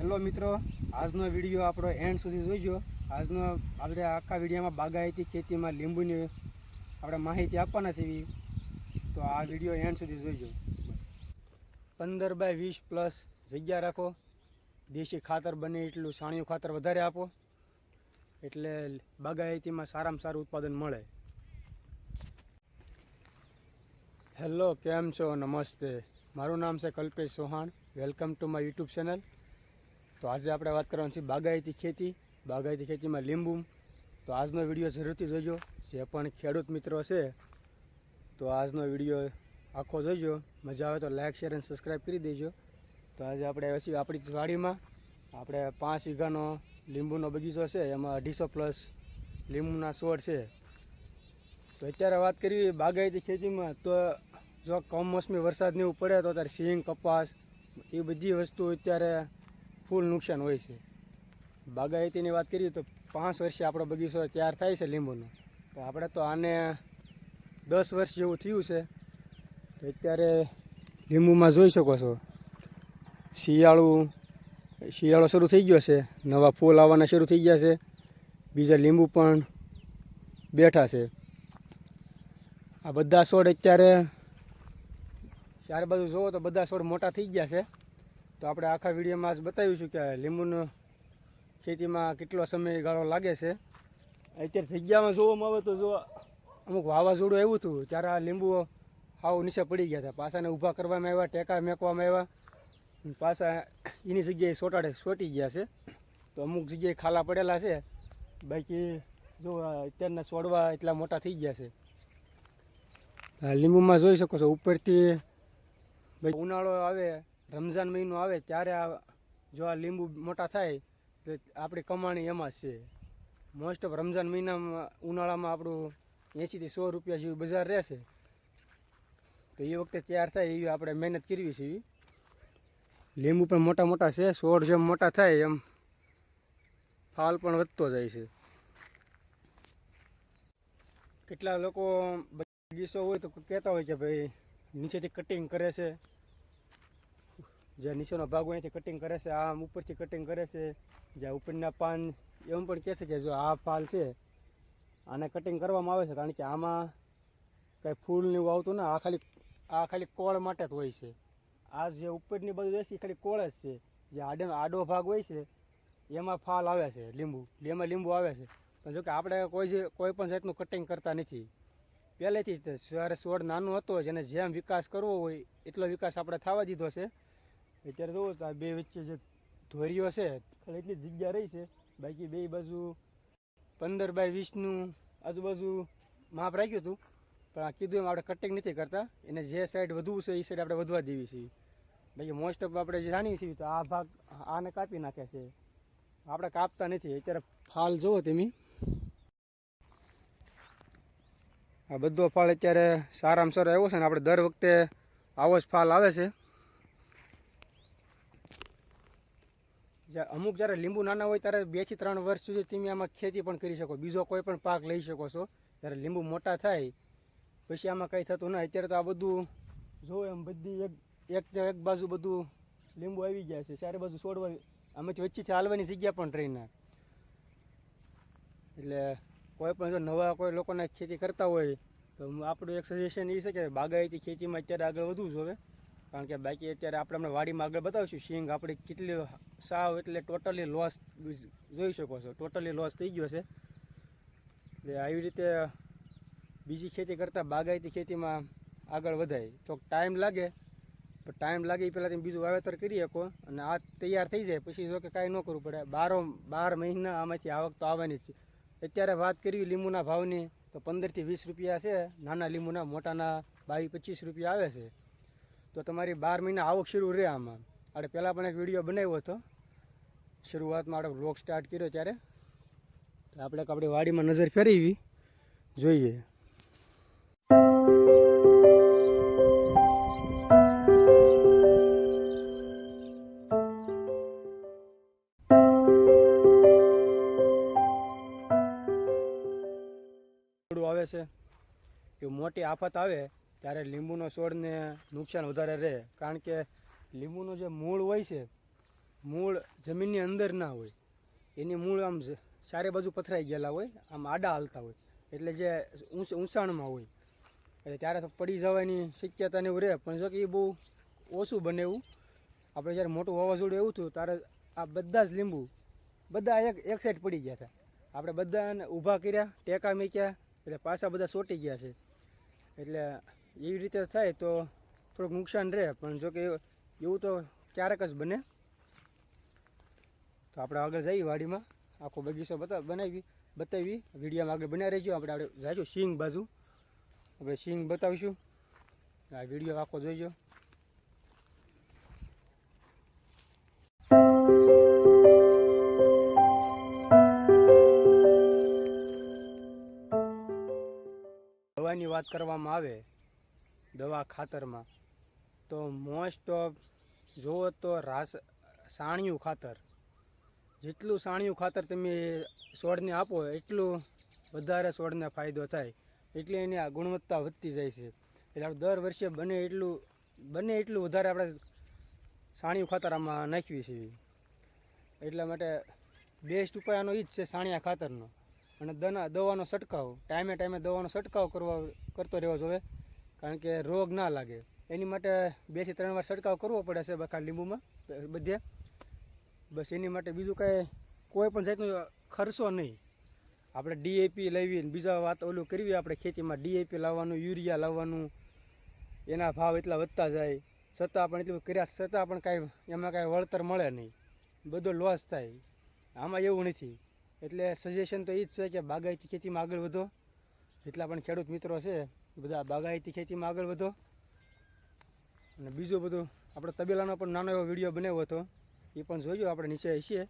Hello મિત્રો, આજનો video આપણો એન્ડ સુધી જોઈજો આજનો આપણે આખા વિડીયોમાં બાગાયતી ખેતીમાં લીંબુની આપણે માહિતી આપવાના છે તો આ વીડિયો એન્ડ સુધી જોઈજો પંદર બાય વીસ પ્લસ જગ્યા રાખો. દેશી ખાતર બને એટલું છાણિયું ખાતર વધારે આપો. એટલે બાગાયતીમાં સારામાં સારું ઉત્પાદન મળે. હેલો, કેમ છો? નમસ્તે. મારું નામ છે Kalpesh Chauhan. Welcome to my YouTube channel તો આજે આપણે વાત કરવાની છે બાગાયતી ખેતી, બાગાયતી ખેતીમાં લીંબુ. તો આજનો વીડિયો જરૂરથી જોજો. જે પણ ખેડૂત મિત્રો છે, તો આજનો વીડિયો આખો જોજો. મજા આવે તો લાઇક શેર અને સબસ્ક્રાઈબ કરી દેજો. તો આજે આપણે પછી આપણી વાડીમાં. આપણે પાંચ વીઘાનો લીંબુનો બગીચો છે, એમાં અઢીસો પ્લસ લીંબુના છોડ છે. તો અત્યારે વાત કરવી બાગાયતી ખેતીમાં, તો જો કમોસમી વરસાદ ને એવું પડે તો અત્યારે સિંગ, કપાસ, એ બધી વસ્તુ અત્યારે ફૂલ નુકસાન હોય છે. બાગાયતીની વાત કરીએ તો પાંચ વર્ષે આપણો બગીચો તૈયાર થાય છે લીંબુનો. તો આપણે તો આને દસ વર્ષ જેવું થયું છે. તો અત્યારે લીંબુમાં જોઈ શકો છો. શિયાળું, શિયાળો શરૂ થઈ ગયો છે. નવા ફૂલ આવવાના શરૂ થઈ ગયા છે. બીજા લીંબુ પણ બેઠા છે. આ બધા છોડ અત્યારે ચારે બાજુ જુઓ તો બધા છોડ મોટા થઈ ગયા છે. તો આપણે આખા વિડીયોમાં આજ બતાવીશું કે લીંબુનો ખેતીમાં કેટલો સમય ગાળો લાગે છે. અત્યારે જગ્યામાં જોવામાં આવે તો જો અમુક વાવાઝોડું આવ્યું હતું, ત્યારે આ લીંબુ હાવ નીચે પડી ગયા હતા. પાછાને ઊભા કરવામાં આવ્યા, ટેકા મેકવામાં આવ્યા. પાછા એની જગ્યાએ સોટાડે સોટી ગયા છે. તો અમુક જગ્યાએ ખાલા પડેલા છે. બાકી જો અત્યારના છોડવા એટલા મોટા થઈ ગયા છે. લીંબુમાં જોઈ શકો છો ઉપરથી ભાઈ ઉનાળો આવે રમઝાન મહિનો આવે ત્યારે આ જો આ લીંબુ મોટા થાય, તો આપણી કમાણી એમાં જ છે. મોસ્ટ ઓફ રમઝાન મહિનામાં, ઉનાળામાં આપણું એંશીથી સો રૂપિયા જેવું બજાર રહેશે તો એ વખતે તૈયાર થાય એવી આપણે મહેનત કરવી છે. એવી લીંબુ પણ મોટા મોટા છે છોડ જેમ મોટા થાય એમ ફાલ પણ વધતો જાય છે. કેટલા લોકો બગીચો હોય તો કહેતા હોય કે ભાઈ નીચેથી કટિંગ કરે છે. જે નીચેનો ભાગ હોય એથી કટિંગ કરે છે, આમ ઉપરથી કટિંગ કરે છે, જ્યાં ઉપરના પાન, એમ પણ કહે છે કે જો આ ફાલ છે, આને કટિંગ કરવામાં આવે છે, કારણ કે આમાં કંઈ ફૂલને એવું આવતું ના, આ ખાલી આ ખાલી કોળ માટે જ હોય છે. આ જે ઉપરની બાજુ છે એ ખાલી કોળ જ છે. જે આડો આડો ભાગ હોય છે, એમાં ફાલ આવે છે, લીંબુ, એમાં લીંબુ આવે છે. પણ જો કે આપણે કોઈ જે, કોઈ પણ જાતનું કટિંગ કરતા નથી. પહેલેથી જ જ્યારે છોડ નાનું હતો જેને જેમ વિકાસ કરવો હોય, એટલો વિકાસ આપણે થવા દીધો છે. અત્યારે તો આ બે વચ્ચે જે ધોરીઓ છે, ખાલી એટલી જગ્યા રહી છે. બાકી બે બાજુ પંદર બાય વીસનું આજુબાજુ માપ રાખ્યું હતું. પણ આ કીધું એમ આપણે કટિંગ નથી કરતા. એને જે સાઈડ વધવું છે, એ સાઈડ આપણે વધવા દેવી છે. બાકી મોસ્ટ ઓફ આપણે જે જાણીએ છીએ તો આ ભાગ આને કાપી નાખે છે. આપણે કાપતા નથી. અત્યારે ફાલ જુઓ તમે. આ બધો ફાળ અત્યારે સારામાં સારો આવ્યો છે ને, આપણે દર વખતે આવો જ ફાલ આવે છે. અમુક જ્યારે લીંબુ નાના હોય ત્યારે બેથી ત્રણ વર્ષ સુધી તમે આમાં ખેતી પણ કરી શકો. બીજો કોઈ પણ પાક લઈ શકો છો. જ્યારે લીંબુ મોટા થાય, પછી આમાં કંઈ થતું ના અત્યારે તો આ બધું જો એમ, બધી એક એક બાજુ બધું લીંબુ આવી ગયા છે. ચારે બાજુ છોડવા આમાંથી વચ્ચેથી હાલવાની જગ્યા પણ ટ્રેનના એટલે કોઈ પણ જો નવા કોઈ લોકોને ખેતી કરતા હોય, તો આપણું એક સજેશન એ છે કે બાગાયતી ખેતીમાં અત્યારે આગળ વધવું જોઈએ કારણ કે બાકી અત્યારે આપણે હમણાં વાડીમાં આગળ બતાવશું સિંગ આપણે કેટલી સાવ એટલે ટોટલી લોસ જોઈ શકો છો. ટોટલી લોસ થઈ ગયો છે. એટલે આવી રીતે બીજી ખેતી કરતાં બાગાયતી ખેતીમાં આગળ વધાય. તો ટાઈમ લાગે, પણ ટાઈમ લાગે એ પહેલાં બીજું વાવેતર કરી શકો અને આ તૈયાર થઈ જાય. પછી જો કે કાંઈ ન કરવું પડે. બારો, બાર મહિના આમાંથી આવક તો આવવાની જ છે. અત્યારે વાત કરવી લીંબુના ભાવની, તો પંદરથી વીસ રૂપિયા છે. નાના લીંબુના, મોટાના બાવીસ પચીસ રૂપિયા આવે છે. તો તમારી બાર મહિના આવક શરૂ રહે આમાં. આપણે પહેલાં પણ એક વીડિયો બનાવ્યો હતો. શરૂઆતમાં આપણે બ્લોગ સ્ટાર્ટ કર્યો ત્યારે. તો આપણે આપણી વાડીમાં નજર ફેરવી. જોઈએ. આવે છે. કે મોટી આફત આવે. ત્યારે લીંબુનો છોડને નુકસાન વધારે રહે. કારણ કે લીંબુનું જે મૂળ હોય છે, મૂળ જમીનની અંદર ના હોય. એની મૂળ આમ ચારે બાજુ પથરાઈ ગયેલા હોય, આમ આડા હાલતા હોય. એટલે જે ઊંચ ઊંચાણમાં હોય. એટલે ત્યારે પડી જવાની શક્યતા ને એવું રહે. પણ જો કે એ બહુ ઓછું બને એવું. આપણે જ્યારે મોટું વાવાઝોડું એવું થયું, ત્યારે આ બધા જ લીંબુ, બધા એક એક સાઈડ પડી ગયા હતા. આપણે બધાને ઊભા કર્યા, ટેકા મૂક્યા, એટલે પાછા બધા ચોટી ગયા છે. એટલે એવી રીતે થાય તો થોડુંક નુકસાન રહે, પણ જો કે એવું તો ક્યારેક જ બને. તો આપણે આગળ જઈએ વાડીમાં. આખો બગીચો બતા, બનાવી, બતાવી. વિડીયામાં આગળ બનાવી રહીશું આપણે આપણે જઈશું સિંગ બાજુ. આપણે સિંગ બતાવીશું. આ વીડિયો આખો જોઈજો. દવાની વાત કરવામાં આવે દવા ખાતરમાં. તો મોસ્ટ ઓફ જુઓ તો રાસ, સાણિયું ખાતર. જેટલું સાણિયું ખાતર તમે છોડને આપો, એટલું વધારે છોડને ફાયદો થાય. એટલે એની આ ગુણવત્તા વધતી જાય છે. એટલે આપણે દર વર્ષે બને એટલું બને એટલું વધારે આપણે સાણિયું ખાતર આમાં નાખવી છે એટલા માટે બેસ્ટ ઉપાયનો એ જ છે સાણિયા ખાતરનો. અને દના, દવાનો છંટકાવ. ટાઈમે ટાઈમે દવાનો છંટકાવ કરવા, કરતો રહેવો જોઈએ. કારણ કે રોગ ના લાગે. એની માટે બેથી ત્રણ વાર છંટકાવ કરવો પડે છે બખા લીંબુમાં, બધે. બસ એની માટે બીજું કાંઈ કોઈ પણ જાતનો ખર્ચો નહીં. આપણે ડીએપી લેવી બીજા વાત ઓલું કરવી આપણે ખેતીમાં. ડીએપી લાવવાનું, યુરિયા લાવવાનું, એના ભાવ એટલા વધતા જાય. છતાં પણ એટલું કર્યા છતાં પણ કાંઈ એમાં કાંઈ વળતર મળે નહીં. બધો લોસ થાય. આમાં એવું નથી. એટલે સજેશન તો એ જ છે કે બાગાયતી ખેતીમાં આગળ વધો. જેટલા પણ ખેડૂત મિત્રો છે બધા બાગાયતી ખેતીમાં આગળ વધો. અને બીજું બધું આપણે તબેલાનો પણ નાનો એવો વીડિયો બનાવ્યો હતો. એ પણ જોઈજો આપણે નીચે હસીએ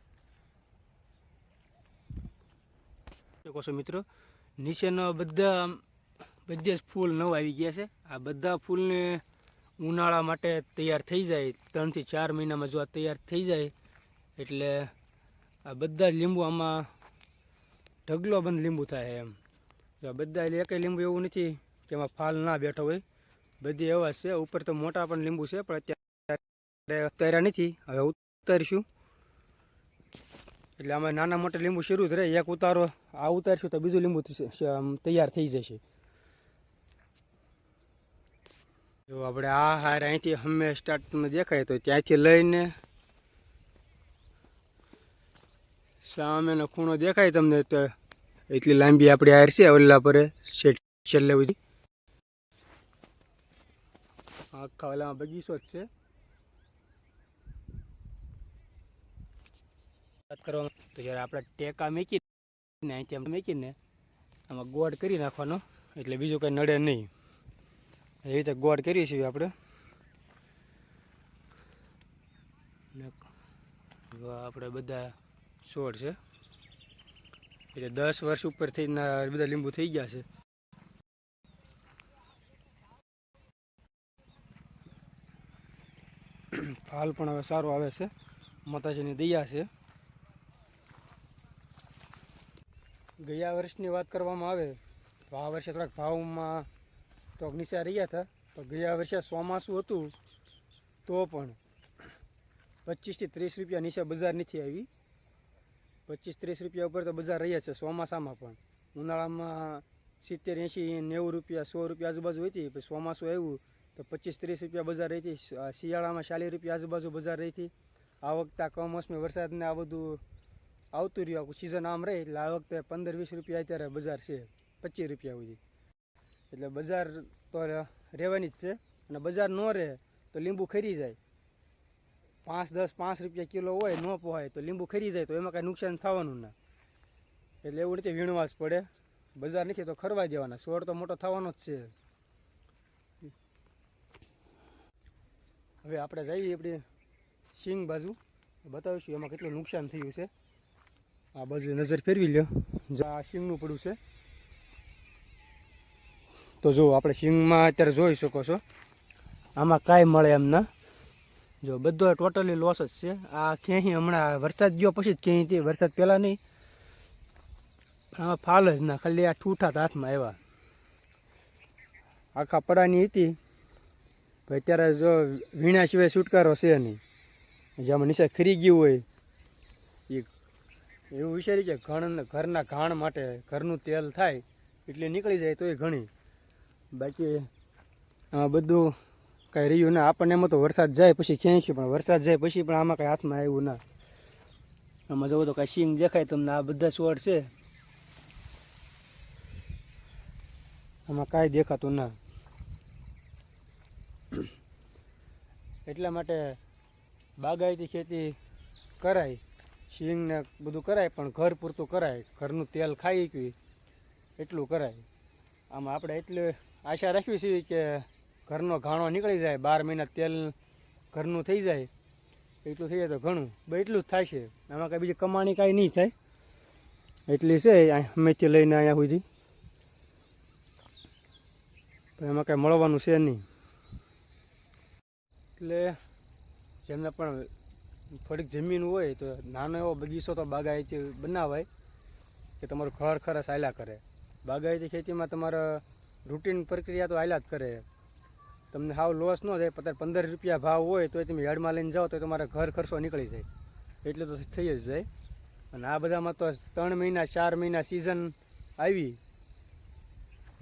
કહો મિત્રો? નીચેના બધા બધે જ ફૂલ નવા આવી ગયા છે. આ બધા ફૂલને ઉનાળા માટે તૈયાર થઈ જાય. ત્રણથી ચાર મહિનામાં જો આ તૈયાર થઈ જાય, એટલે આ બધા જ લીંબુ આમાં ઢગલો બંધ લીંબુ થાય એમ. જો આ બધા એટલે લીંબુ એવું નથી કે એમાં ફાલ ના બેઠો હોય. બધી એવા છે. ઉપર તો મોટા પણ લીંબુ છે, પણ અત્યારે ઉતાર્યા નથી. હવે ઉતારીશું. એટલે આમાં નાના મોટા લીંબુ શરૂ જ રહે. એક ઉતારો, આ ઉતારશું તો બીજું લીંબુ તૈયાર થઈ જશે. જો આપણે આ હાર અહીંથી હમે સ્ટાર્ટમાં દેખાય તો ત્યાંથી લઈને સામેનો ખૂણો દેખાય તમને તો એટલી લાંબી આપણી હાર છે, ઓલા પર છેલ્લે સુધી આખા ઓલામાં બગીચો જ છે. વાત કરવામાં તો જ્યારે આપણે ટેકા મૂકીને, અહીંથી મૂકીને આમાં ગોળ કરી નાખવાનો, એટલે બીજું કંઈ નડે નહીં. એવી રીતે ગોળ કરીએ છીએ આપણે. આપણે બધા છોડ છે. એટલે દસ વર્ષ ઉપર થઈને બધા લીંબુ થઈ ગયા છે. ફાલ પણ હવે સારો આવે છે. માતાજીની દયા છે. ગયા વર્ષની વાત કરવામાં આવે, તો આ વર્ષે થોડાક ભાવમાં તો નીચા રહ્યા હતા તો ગયા વર્ષે ચોમાસું હતું, તો પણ પચીસથી ત્રીસ રૂપિયા નીચે બજાર નથી આવી. પચીસ ત્રીસ રૂપિયા ઉપર તો બજાર રહ્યા છે ચોમાસામાં પણ. ઉનાળામાં સિત્તેર એંશી નેવું રૂપિયા, સો રૂપિયા આજુબાજુ હતી, પછી ચોમાસું આવ્યું તો પચીસ ત્રીસ રૂપિયા બજાર રહી હતી. શિયાળામાં ચાલીસ રૂપિયા આજુબાજુ બજાર રહી હતી. આ વખતે આ કમોસમી વરસાદને આ બધું આવતું રહ્યું. આખું સિઝન આમ રહે એટલે આ વખતે પંદર વીસ રૂપિયા અત્યારે બજાર છે. પચીસ રૂપિયા સુધી. એટલે બજાર તો રહેવાની જ છે. અને બજાર ન રહે તો લીંબુ ખરી જાય. પાંચ દસ પાંચ રૂપિયા કિલો હોય, ન પોહાય તો લીંબુ ખરી જાય તો એમાં કાંઈ નુકસાન થવાનું ના. એટલે એવું રીતે વીણવા જ પડે. બજાર નથી તો ખરવા જવાના. છોડ તો મોટો થવાનો જ છે. હવે આપણે જઈએ આપણે સિંગ બાજુ. બતાવીશું એમાં કેટલું નુકસાન થયું છે. આ બાજુ નજર ફેરવી લો આ સિંગનું પડ્યું છે. તો જો આપણે સિંગમાં અત્યારે જોઈ શકો છો. આમાં કાંઈ મળે એમ ના. જો બધો ટોટલી લોસ જ છે. આ ક્યાંય હમણાં વરસાદ ગયો પછી જ ક્યાંયથી વરસાદ પહેલાં નહીં. પણ આમાં ફાલ જ ના. ખાલી આ ઠૂઠા હાથમાં આવ્યા. આખા પડાની હતી. પણ અત્યારે જો વીણા સિવાય છુટકારો છે નહીં. જેમાં નિશાળ ખરી ગયું હોય. એ એવું વિચારી કે ઘણ ઘરના ઘાણ માટે ઘરનું તેલ થાય એટલે નીકળી જાય તો એ ઘણી. બાકી બધું કાંઈ રહ્યું ના. આપણને એમાં તો વરસાદ જાય પછી ખેંચ્યું પણ વરસાદ જાય પછી પણ આમાં કાંઈ હાથમાં આવ્યું ના. આમાં જવું તો કાંઈ સીંગ દેખાય તમને, આ બધા છોડ છે. આમાં કાંઈ દેખાતું ના. એટલા માટે બાગાયતી ખેતી કરાય શીંગ ને બધું કરાય, પણ ઘર પૂરતું કરાય, ઘરનું તેલ ખાઈ પી એટલું કરાય. આમ આપણે એટલે આશા રાખવી છે કે ઘરનો ઘાણો નીકળી જાય, બાર મહિના તેલ ઘરનું થઈ જાય, એટલું થઈ જાય તો ઘણું. બે એટલું જ થાય છે. આમાં કાંઈ બીજી કમાણી કાંઈ નહીં થાય. એટલી છે અમેથી લઈને અહીંયા સુધી એમાં કાંઈ મળવાનું છે નહીં. એટલે જેમને પણ થોડીક જમીન હોય તો નાનો એવો બગીચો તો બાગાયતી બનાવાય કે તમારું ઘર ખરસ આયલા કરે. બાગાયતી ખેતીમાં તમારા રૂટીન પ્રક્રિયા તો આયલા જ કરે. તમને સાવ લોસ ન જાય પચાસ પંદર રૂપિયા ભાવ હોય તો તમે યાર્ડમાં લઈને જાઓ તો તમારે ઘર ખર્ચો નીકળી જાય. એટલે તો થઈ જ જાય. અને આ બધામાં તો ત્રણ મહિના, ચાર મહિના સિઝન આવી.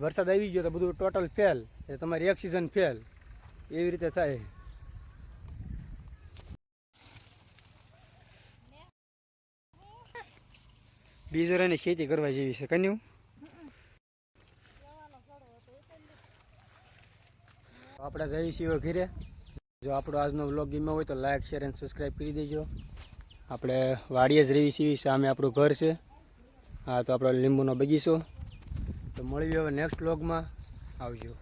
વરસાદ આવી ગયો તો બધું ટોટલ ફેલ એ તમારી એક સિઝન ફેલ એવી રીતે થાય. બીજોરાની ખેતી કરવા જેવી છે. કન્યું? આપણે જઈએ છીએ ઘરે. જો આપણો આજનો વ્લોગ ગમ્યો હોય તો લાઈક શેર અને સબસ્ક્રાઈબ કરી દેજો. આપણે વાડીએ જ રહીએ છીએ, સામે આપણું ઘર છે. હા, તો આપણો લીંબુનો બગીચો. તો મળીએ હવે નેક્સ્ટ વ્લોગમાં આવજો.